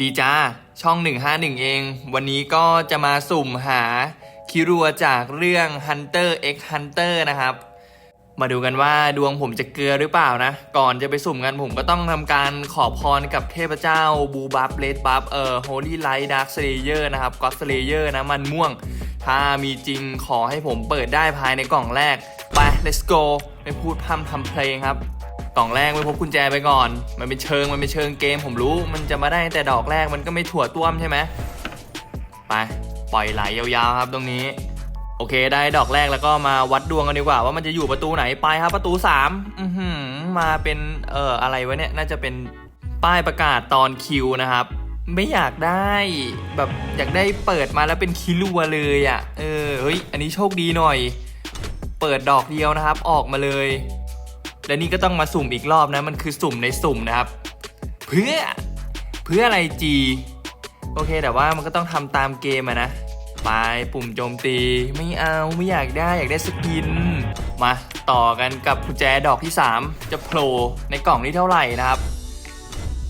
ดีจ้า ช่อง 151 เอง วันนี้ก็จะมาสุ่มหาคิรัวจากเรื่อง Hunter x Hunter นะครับ มาดูกันว่าดวงผมจะเกลือหรือเปล่านะ ก่อนจะไปสุ่มกันผมก็ต้องทำการขอพรกับเทพเจ้าบูบัฟเลดบัฟเอ่อ Holy Light Dark Slayer นะครับ God Slayer นะมันม่วง ถ้ามีจริงขอให้ผมเปิดได้ภายในกล่องแรก ไป let's go ไม่พูดพร่ำทำเพลงครับ กล่องแรกไม่พบกุญแจไปก่อน มันเป็นเชิงมันเป็นเชิงเกมผมรู้ มันจะมาได้แต่ดอกแรกมันก็ไม่ถั่วต้วมใช่ไหมไปปล่อยไหลยาวๆครับตรงนี้ โอเคได้ดอกแรกแล้วก็มาวัดดวงกันดีกว่า ว่ามันจะอยู่ประตูไหนไปครับประตู3อือหือมาเป็นเอ่ออะไรวะเนี่ยน่าจะเป็นป้ายประกาศตอนคิวนะครับ ไม่อยากได้แบบอยากได้เปิดมาแล้วเป็นคิรัวเลยอะ่ะเออเฮ้ยอันนี้โชคดีหน่อย เปิดดอกเดียวนะครับ ออกมาเลย และนี่ก็ต้องมาสุ่มอีกรอบนะ มันคือสุ่มในสุ่มนะครับ เพื่อเพื่ออะไรจี โอเคแต่ว่ามันก็ต้องทำตามเกมอะนะไปปุ่มโจมตีไม่เอาไม่อยากได้อยากได้สกิน มาต่อกันกับกุญแจดอกที่ 3 จะโผล่ในกล่องนี้เท่าไหร่นะครับ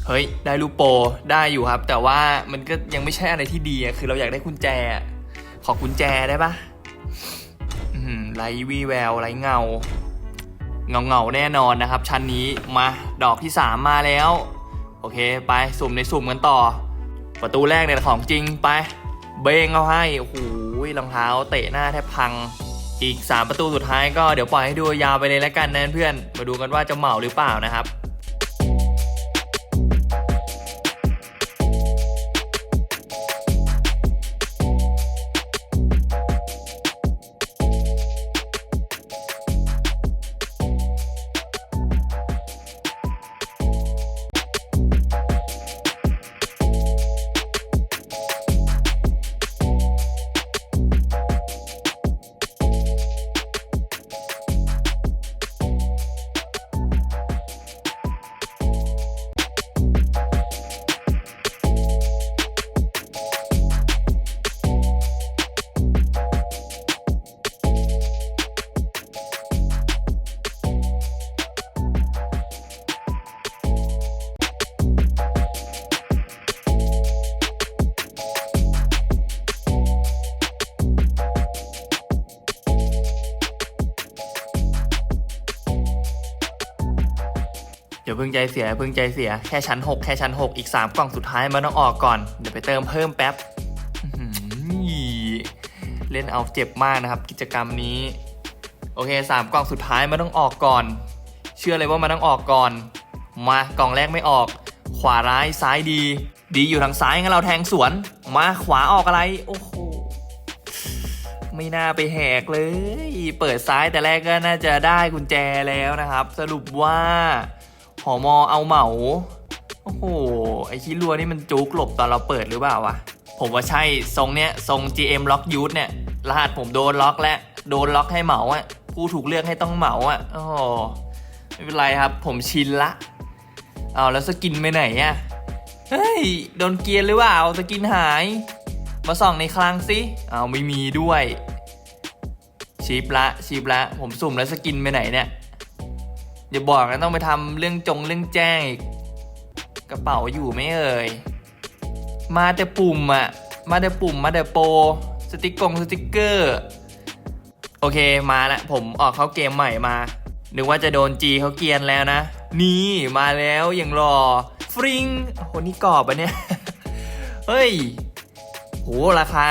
เฮ้ย ได้ลูกโปได้อยู่ครับ แต่ว่ามันก็ยังไม่ใช่อะไรที่ดีอะคือเราอยากได้กุญแจ ขอกุญแจได้ปะไรวีแววไรเงา เงาเงาๆแน่นอนนะครับ ชั้นนี้มาดอกที่ 3 มาแล้ว โอเคไปสุ่มในสุ่มกันต่อ ประตูแรกเนี่ยของจริงไป เบงเอาให้โอ้โหรองเท้าเตะหน้าแทบพัง อีก 3 ประตูสุดท้ายก็เดี๋ยวปล่อยให้ดูยาวไปเลยแล้วกันนะเพื่อนมาดูกันว่าจะเหมาหรือเปล่านะครับ เดี๋ยวเพิ่งใจเสียเพิ่งใจเสียแค่ชั้น 6 แค่ชั้น 6 อีก 3 กล่องสุดท้ายมันต้องออกก่อน เดี๋ยวไปเติมเพิ่มแป๊บเล่นเอาเจ็บมากนะครับ กิจกรรมนี้ โอเค 3 กล่องสุดท้ายมันต้องออกก่อน เชื่อเลยว่ามันต้องออกก่อน มากล่องแรกไม่ออก ขวาร้ายซ้ายดี ดีอยู่ทางซ้ายงั้นเราแทงสวน มาขวาออกอะไรโอ้โหไม่น่าไปแหกเลย เปิดซ้ายแต่แรกก็น่าจะได้กุญแจแล้วนะครับ สรุปว่า หอมอเอาเหมา โอ้โห ไอคิรัวนี่มันจุกหลบตอนเราเปิดหรือเปล่าวะ ผมว่าใช่ทรงเนี้ยทรง GM ล็อกยูทเนี่ยรหัสผมโดนล็อกแล้วโดนล็อกให้เหมาอะผู้ถูกเลือกให้ต้องเหมาอะโอ้โหไม่เป็นไรครับ ผมชินละเอาแล้วสกินไปไหนอะเฮ้ยโดนเกียร์หรือเปล่าสกินหาย มาส่องในคลังสิเอาไม่มีด้วยชีพละชีพละผมสุ่มแล้วสกินไปไหนเนี่ย อย่าบอกนะต้องไปทำเรื่องจงเรื่องแจ้งอีกกระเป๋าอยู่ไหม่เอ่ย มาแต่ปุ่มอะมาแต่ปุ่มมาแต่โปรสติกกงสติกเกอร์ โอเคมาละผมออกเข้าเกมใหม่มานึกว่าจะโดนจีเขาเกียนแล้วนะ นี่มาแล้วอย่างรอฟริงโอ้โหนี่กรอบอะเนี่ย เฮ้ยโหราคา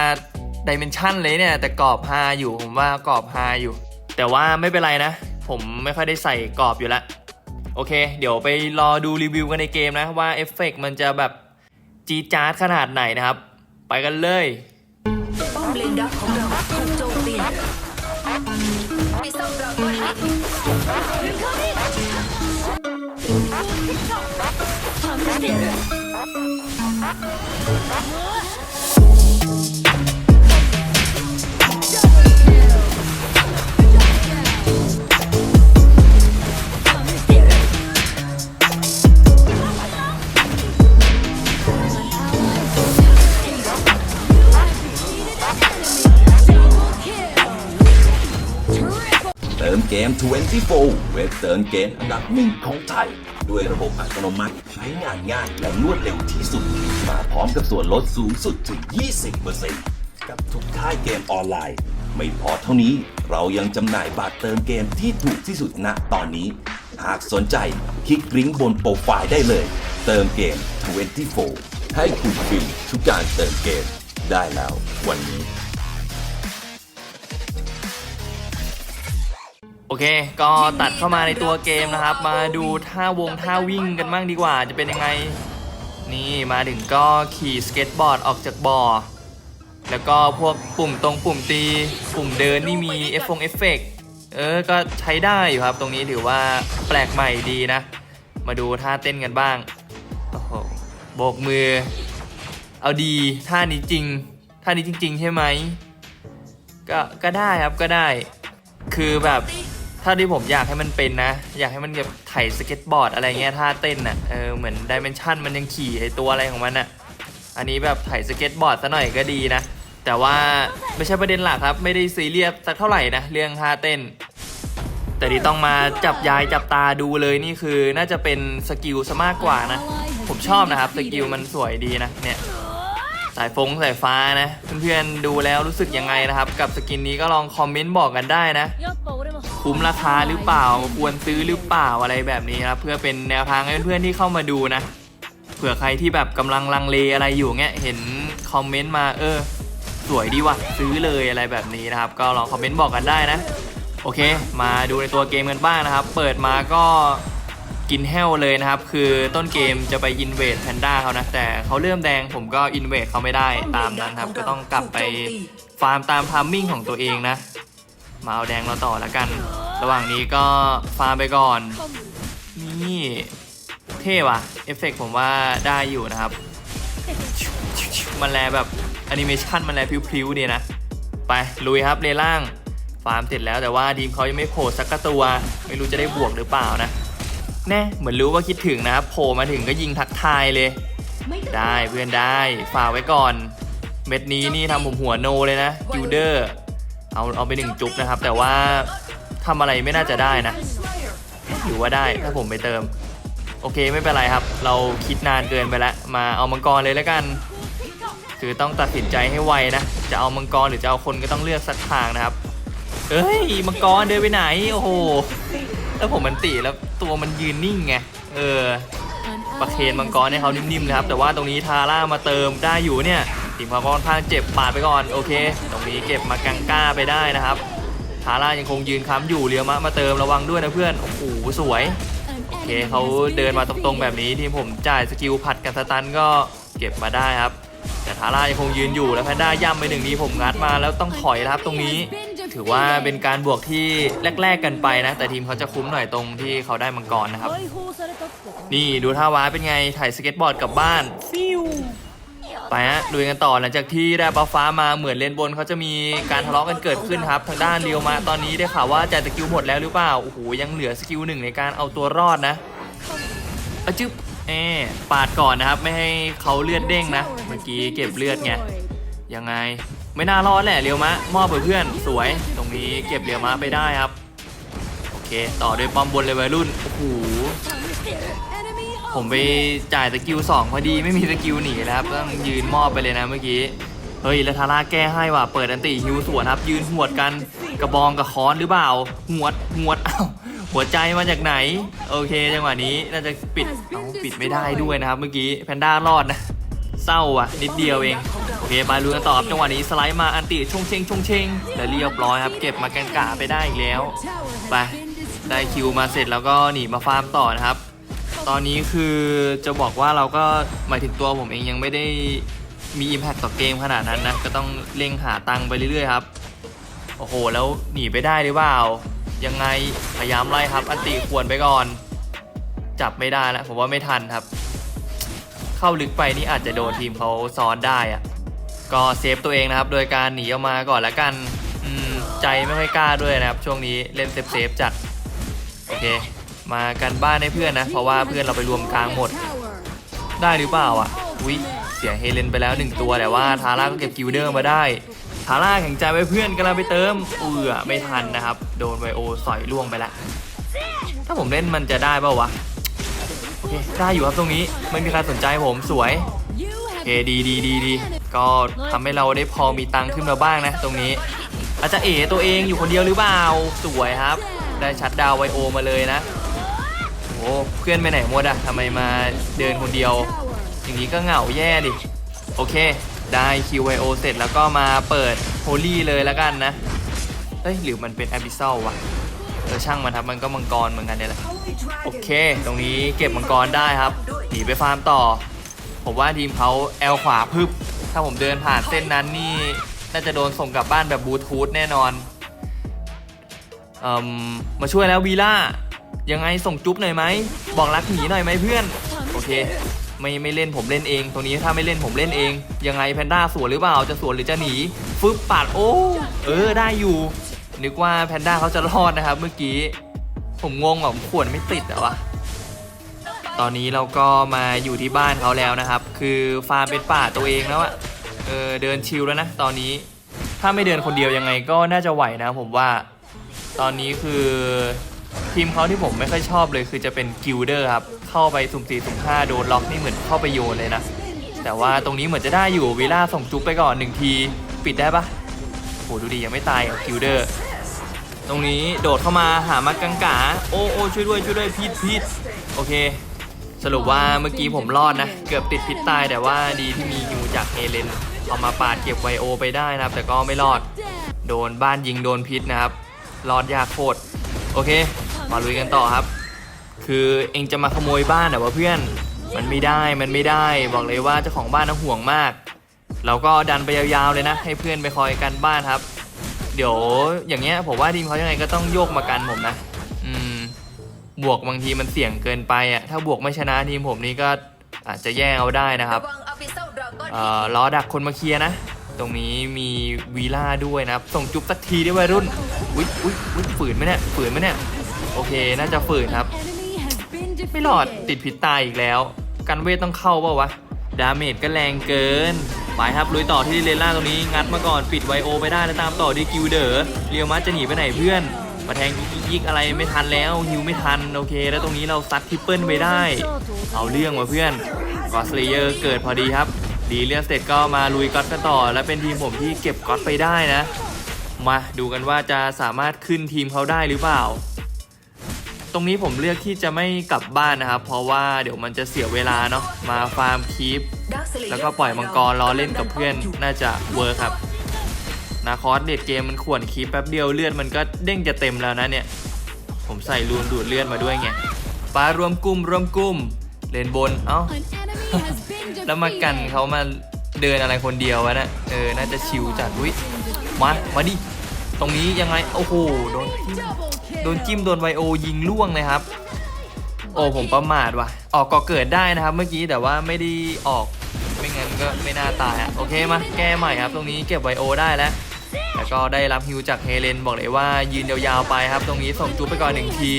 ดิเมนชันเลยเนี่ย แต่กรอบฮาอยู่ผมว่ากรอบฮาอยู่ แต่ว่าไม่เป็นไรนะ ผมไม่ค่อยได้ใส่กรอบอยู่ละโอเค เดี๋ยวไปรอดูรีวิวกันในเกมนะว่าเอฟเฟกต์มันจะแบบจีจาร์ดขนาดไหนนะครับ ไปกันเลยป้อมเลนดักของเราถูกโจมตีมีซ่อมเราก่อนเ24 เว็บเติมเกมอันดับหนึ่งของไทย ด้วยระบบอัตโนมัติใช้งานง่ายและรวดเร็วที่สุด มาพร้อมกับส่วนลดสูงสุดถึง 20%กับทุกค่ายเกมออนไลน์ ไม่พอเท่านี้เรายังจำหน่ายบัตรเติมเกมที่ถูกที่สุดณตอนนี้ หากสนใจคลิกลิงก์บนโปรไฟล์ได้เลย เติมเกม 24 ให้คุณฟรีทุกการเติมเกมได้แล้ววันนี้ เค ก็ตัดเข้ามาในตัวเกมนะครับ มาดูท่าวงท่าวิ่งกันบ้างดีกว่า จะเป็นยังไง นี่มาถึงก็ขี่สเก็ตบอร์ดออกจากบ่อ แล้วก็พวกปุ่มตรงปุ่มตี ปุ่มเดินนี่มีเอฟฟงเอฟเฟกเออ ก็ใช้ได้อยู่ครับ ตรงนี้ถือว่าแปลกใหม่ดีนะ มาดูท่าเต้นกันบ้าง โอ้โห โบกมือ เอาดี ท่านี้จริง ท่านี้จริง ๆ ใช่ไหม ก็ ก็ได้ครับ ก็ได้ คือแบบ ถ้าที่ผมอยากให้มันเป็นนะ อยากให้มันแบบไถสเก็ตบอร์ดอะไรเงี้ยท่าเต้นอะเออเหมือนดิเมนชันมันยังขี่ไอตัวอะไรของมันอะอันนี้แบบไถสเก็ตบอร์ดซะหน่อยก็ดีนะ แต่ว่าไม่ใช่ประเด็นหลักครับไม่ได้ซีเรียสสักเท่าไหร่นะเรื่องท่าเต้น แต่ที่ต้องมาจับยายจับตาดูเลยนี่คือน่าจะเป็นสกิลซะมากกว่านะ ผมชอบนะครับสกิลมันสวยดีนะเนี่ยสายฟงสายฟ้านะ เพื่อนๆดูแล้วรู้สึกยังไงนะครับ กับสกินนี้ก็ลองคอมเมนต์บอกกันได้นะ คุ้มราคาหรือเปล่าควรซื้อหรือเปล่าอะไรแบบนี้นะครับเพื่อเป็นแนวทางให้เพื่อนๆที่เข้ามาดูนะ เผื่อใครที่แบบกำลังลังเลอะไรอยู่เงี้ยเห็นคอมเมนต์มาเออ สวยดีว่ะซื้อเลยอะไรแบบนี้นะครับ ก็ลองคอมเมนต์บอกกันได้นะโอเค มาดูในตัวเกมกันบ้างนะครับ เปิดมาก็กินแห้วเลยนะครับ คือต้นเกมจะไปอินเวดแพนด้าเขานะ แต่เขาเริ่มแดงผมก็อินเวดเขาไม่ได้ตามนั้นครับ ก็ต้องกลับไปฟาร์มตามทามมิ่งของตัวเองนะ มาเอาแดงเราต่อแล้วกัน ระหว่างนี้ก็ฟาร์มไปก่อน นี่ เท่ว่ะ เอฟเฟกต์ผมว่าได้อยู่นะครับ มันแลแบบแอนิเมชันมันแลพริ้วๆดีนะ ไป ลุยครับเลล่าง ฟาร์มเสร็จแล้วแต่ว่าทีมเขายังไม่โผล่สักตัว ไม่รู้จะได้บวกหรือเปล่านะ แน่เหมือนรู้ว่าคิดถึงนะครับ โผล่มาถึงก็ยิงทักทายเลย ได้เพื่อนได้ ฝากไว้ก่อน เม็ดนี้นี่ทำผมหัวโนเลยนะกิลเดอร์ เอาเอาไปหนึ่งจุ๊บนะครับ แต่ว่าทำอะไรไม่น่าจะได้นะหรือว่าได้ถ้าผมไปเติม โอเคไม่เป็นไรครับ เราคิดนานเกินไปแล้วมาเอามังกรเลยแล้วกัน คือต้องตัดสินใจให้ไวนะ จะเอามังกรหรือจะเอาคนก็ต้องเลือกสักทางนะครับเอ้ยมังกรเดินไปไหนโอ้โหแล้วผมมันตีแล้วตัวมันยืนนิ่งไงเออประเคนมังกรให้เขานิ่มๆนะครับ แต่ว่าตรงนี้ทาร่ามาเติมได้อยู่เนี่ย ทีมเขาก็ค่อนข้างเจ็บปาดไปก่อนโอเค ตรงนี้เก็บมากังก้าไปได้นะครับทาร่ายังคงยืนค้ำอยู่เรียวมะมาเติมระวังด้วยนะเพื่อนโอ้โหสวยโอเคเขาเดินมาตรงๆแบบนี้ทีมผมจ่ายสกิลผัดกับสตันก็เก็บมาได้ครับ แต่ทาร่ายังคงยืนอยู่แล้วแพนด้าย่ำไปหนึ่งนี้ผมงัดมาแล้วต้องถอยครับตรงนี้ถือว่าเป็นการบวกที่แรก ๆ กันไปนะ แต่ทีมเขาจะคุ้มหน่อยตรงที่เขาได้มังกรนะครับ นี่ดูท่าว้าเป็นไงถ่ายสเก็ตบอร์ดกลับบ้านฟิว ไปฮะดูกันต่อหลังจากที่ได้บัฟฟ้ามาเหมือนเลนบนเขาจะมีการทะเลาะกันเกิดขึ้นครับ ทางด้านเรียวมาตอนนี้ได้ข่าวว่าจ่ายสกิลหมดแล้วหรือเปล่าโอ้โหยังเหลือสกิลหนึ่งในการเอาตัวรอดนะอะจึ๊บเอปาดก่อนนะครับ ไม่ให้เขาเลือดเด้งนะ เมื่อกี้เก็บเลือดไงยังไงไม่น่ารอดแหละเรียวมะมอบเพื่อนสวย ตรงนี้เก็บเรียวมะไปได้ครับโอเค ต่อด้วยปอมบนเลยวัยรุ่นโอ้โห ผมไปจ่ายสกิลสองพอดีไม่มีสกิลหนีแล้วครับต้องยืนมอบไปเลยนะเมื่อกี้ เฮ้ยแล้วทาร่าแก้ให้ว่ะเปิดอันติฮิวสวนครับ ยืนหวดกันกระบองกับค้อนหรือเปล่าหวดหวดอ้าวหัวใจมาจากไหน โอเคจังหวะนี้น่าจะปิดเอาปิดไม่ได้ด้วยนะครับ เมื่อกี้แพนด้ารอดนะเศร้าอะนิดเดียวเองโอเคมาลุ้นกันต่อครับจังหวะนี้สไลด์มาอันติชงเชงชงเชงแล้วเรียบร้อยครับ เก็บมาแกนกาไปได้อีกแล้วไปได้คิวมาเสร็จแล้วก็หนีมาฟาร์มต่อนะครับ ตอนนี้คือจะบอกว่าเราก็หมายถึงตัวผมเองยังไม่ได้มี Impact ต่อเกมขนาดนั้นนะ ก็ต้องเร่งหาตังค์ไปเรื่อยๆครับ โอ้โห แล้วหนีไปได้หรือเปล่า ยังไงพยายามไล่ครับ อันติควรไปก่อน จับไม่ได้แล้วผมว่าไม่ทันครับ เข้าลึกไปนี่อาจจะโดนทีมเขาซ้อนได้อะก็เซฟตัวเองนะครับ โดยการหนีออกมาก่อนแล้วกันใจไม่ค่อยกล้าด้วยนะครับ ช่วงนี้เล่นเซฟๆจัด โอเค มากันบ้านให้เพื่อนนะ เพราะว่าเพื่อนเราไปรวมกลางหมด ได้หรือเปล่าอะอุ้ยเสียเฮเลนไปแล้วหนึ่งตัวแต่ว่าทาร่าก็เก็บกิลเดอร์มาได้ทาร่าแข่งใจไว้เพื่อนกำลังไปเติมเอือไม่ทันนะครับ โดนไวโอสอยล่วงไปแล้วถ้าผมเล่นมันจะได้เปล่าวะโอเคได้อยู่ครับตรงนี้ไม่มีใครสนใจผมสวยเคดีดีดีดีก็ทำให้เราได้พอมีตังค์ขึ้นมาบ้างนะ ตรงนี้ อาจจะเอ๋ตัวเองอยู่คนเดียวหรือเปล่าสวยครับ ได้ชัดดาวไวโอมาเลยนะ เพื่อนไปไหนหมดอะทำไมมาเดินคนเดียว อย่างนี้ก็เหงาแย่ดิ โอเค ได้คิวไวโอเสร็จแล้วก็มาเปิดโฮลี่เลยแล้วกันนะเฮ้ย หรือมันเป็นแอบิซ a ลวะเออช่างมันครับ มันก็มังกรเหมือนกันเนี่ยแหละ โอเค ตรงนี้เก็บมังกรได้ครับ หนีไปฟาร์มต่อ ผมว่าทีมเขาแอลขวาพึบ ถ้าผมเดินผ่านเส้นนั้นนี่ น่าจะโดนส่งกลับบ้านแบบบลูทูธแน่นอน เอ่มมาช่วยแล้ววีล่า ยังไงส่งจุ๊บหน่อยไหม บอกรักหนีหน่อยไหมเพื่อน โอเค ไม่ไม่เล่นผมเล่นเอง ตรงนี้ถ้าไม่เล่นผมเล่นเอง ยังไงแพนด้าสวนหรือเปล่า จะสวนหรือจะหนี ฟึบปาดโอ้ เออได้อยู่ นึกว่าแพนด้าเขาจะรอดนะครับเมื่อกี้ ผมงงอะผมขวนไม่ติดอะวะ ตอนนี้เราก็มาอยู่ที่บ้านเขาแล้วนะครับ คือฟาร์มเป็นป่าตัวเองแล้วอะเออเดินชิลแล้วนะตอนนี้ ถ้าไม่เดินคนเดียวยังไงก็น่าจะไหวนะผมว่า ตอนนี้คือ ทีมเขาที่ผมไม่ค่อยชอบเลยคือจะเป็นกิลเดอร์ครับ เข้าไปสุ่มสี่สุ่มห้าโดนล็อกนี่เหมือนเข้าไปโยนเลยนะ แต่ว่าตรงนี้เหมือนจะได้อยู่วิล่าส่งจุ๊บไปก่อนหนึ่งที ปิดได้ปะโหดูดียังไม่ตายกับกิลเดอร์ ตรงนี้โดดเข้ามาหามากังกาโอ้โอ้ช่วยด้วยช่วยด้วยพิษพิษโอเค สรุปว่าเมื่อกี้ผมรอดนะ เกือบติดพิษตายแต่ว่าดีที่มียูจากเอเลนเอามาปาดเก็บไวโอไปได้นะครับ แต่ก็ไม่รอด โดนบ้านยิงโดนพิษนะครับ รอดยากโคตรโอเค มาลุยกันต่อครับ คือเองจะมาขโมยบ้านแต่ว่าเพื่อน มันไม่ได้ มันไม่ได้ บอกเลยว่าเจ้าของบ้านน่ะห่วงมาก เราก็ดันไปยาวๆเลยนะ ให้เพื่อนไปคอยกันบ้านครับ เดี๋ยวอย่างเงี้ยผมว่าทีมเขายังไงก็ต้องโยกมากันผมนะ อืม บวกบางทีมันเสี่ยงเกินไปอะ ถ้าบวกไม่ชนะทีมผมนี่ก็อาจจะแย่เอาได้นะครับเซลดราก้อนเอ่อล้อดักคนมาเคลียร์นะ ตรงนี้มีวีล่าด้วยนะครับ ส่งจุ๊บสักทีได้วัยรุ่น อุ๊ยอุ๊ยอุ๊ยฝืนไหมเนี่ย ฝืนไหมเนี่ย โอเค น่าจะฝืนครับ ไม่หลอดติดผิดตายอีกแล้ว กันเวทต้องเข้าเปล่าวะ ดาเมจก็แรงเกิน ไปครับลุยต่อที่เลนล่าตรงนี้ งัดมาก่อนปิดไวโอไปได้แล้วตามต่อด้วยกิลเดอร์เรียวมัสจะหนีไปไหนเพื่อนมาแทงยิกยิกอะไรไม่ทันแล้วฮิวไม่ทันโอเค แล้วตรงนี้เราซัดทริปเปิลไปได้ เอาเรื่องว่ะเพื่อนกอสเลเยอร์เกิดพอดีครับ ดีเลือดเสร็จก็มาลุยก็อตกันต่อ และเป็นทีมผมที่เก็บก็อตไปได้นะ มาดูกันว่าจะสามารถขึ้นทีมเขาได้หรือเปล่า ตรงนี้ผมเลือกที่จะไม่กลับบ้านนะครับ เพราะว่าเดี๋ยวมันจะเสียเวลาเนาะมาฟาร์มคีปแล้วก็ปล่อยมังกรรอเล่นกับเพื่อนน่าจะเวิร์คครับนาคอสเด็ดเกมมันขวนคีปแป๊บเดียวเลือดมันก็เด้งจะเต็มแล้วนะเนี่ย ผมใส่รูนดูดเลือดมาด้วยไงปลารวมกลุ่มรวมกลุ่มเลนบนเอ้าแล้วมากันเขามาเดินอะไรคนเดียววะนะเออน่าจะชิวจัดอุ้ยมามาดิตรงนี้ยังไงโอ้โหโดนจิ้ม โดนจิ้มโดนไวโอยิงล่วงเลยครับ โอ้ผมประมาทว่ะ ออกก็เกิดได้นะครับ เมื่อกี้แต่ว่าไม่ได้ออกไม่งั้นก็ไม่น่าตายอะโอเคมาแก้ใหม่ครับ ตรงนี้เก็บไวโอได้แล้วแล้วก็ได้รับฮิวจากเฮเลนบอกเลยว่ายืนยาวๆไปครับ ตรงนี้ส่งจุ๊บไปก่อนหนึ่งที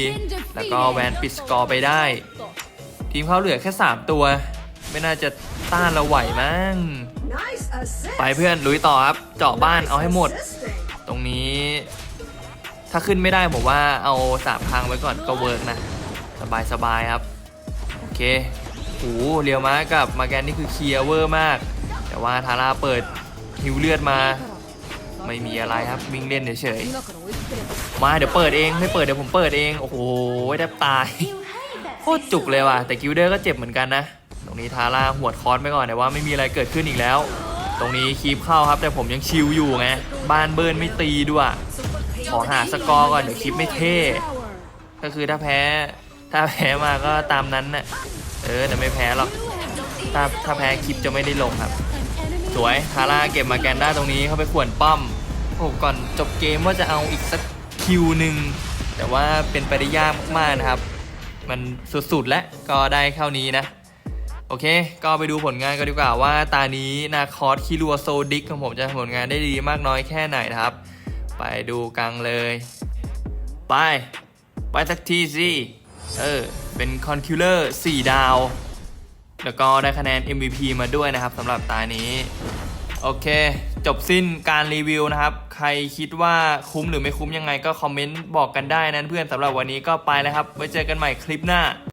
แล้วก็แวนปิดสกอร์ไปได้ ทีมเขาเหลือแค่ 3 ตัว ไม่น่าจะต้านเราไหวมั้งไปเพื่อนลุยต่อครับ เจาะบ้านเอาให้หมด ตรงนี้ ถ้าขึ้นไม่ได้ผมว่าเอาสามทางไว้ก่อนก็เวิร์กนะ สบายสบายๆครับ โอเคโอ้เรียวมากับมาแกนนี่คือเคลียร์เวอร์มาก แต่ว่าทาร่าเปิดฮิวเลือดมา ไม่มีอะไรครับวิ่งเล่นเฉยๆมาเดี๋ยวเปิดเองไม่เปิดเดี๋ยวผมเปิดเองโอ้โหแทบตายโคตรจุกเลยว่ะแต่กิลเดอร์ก็เจ็บเหมือนกันนะ ตรงนี้ทาร่าหวดคอร์สไปก่อนแต่ว่าไม่มีอะไรเกิดขึ้นอีกแล้ว ตรงนี้คีบเข้าครับ แต่ผมยังชิลอยู่ไงบ้านเบิร์นไม่ตีด้วย ขอหาสกอร์ก่อนเดี๋ยวคลิปไม่เท่ ก็คือถ้าแพ้ ถ้าแพ้มาก็ตามนั้นน่ะ เออแต่ไม่แพ้หรอก ถ้าถ้าแพ้คลิปจะไม่ได้ลงครับ สวยทาร่าเก็บมาแกนด้าตรงนี้เข้าไปขวนป้อมโอ้ก่อนจบเกมว่าจะเอาอีกสักคิวหนึ่งแต่ว่าเป็นไปได้ยากมากๆนะครับ มันสุดๆแล้วก็ได้เท่านี้นะ โอเค ก็ไปดูผลงานกันดีกว่าว่าตานี้นาคอสคิรัวโซดิกของผมจะทำผลงานได้ดีมากน้อยแค่ไหนนะครับ ไปดูกันเลย ไป ไปสักทีสิเออ เป็นคอนคิลเลอร์4ดาว แล้วก็ได้คะแนน MVP มาด้วยนะครับสำหรับตานี้ โอเค จบสิ้นการรีวิวนะครับ ใครคิดว่าคุ้มหรือไม่คุ้มยังไงก็คอมเมนต์บอกกันได้นะเพื่อนสำหรับวันนี้ก็ไปแล้วครับ ไว้เจอกันใหม่คลิปหน้า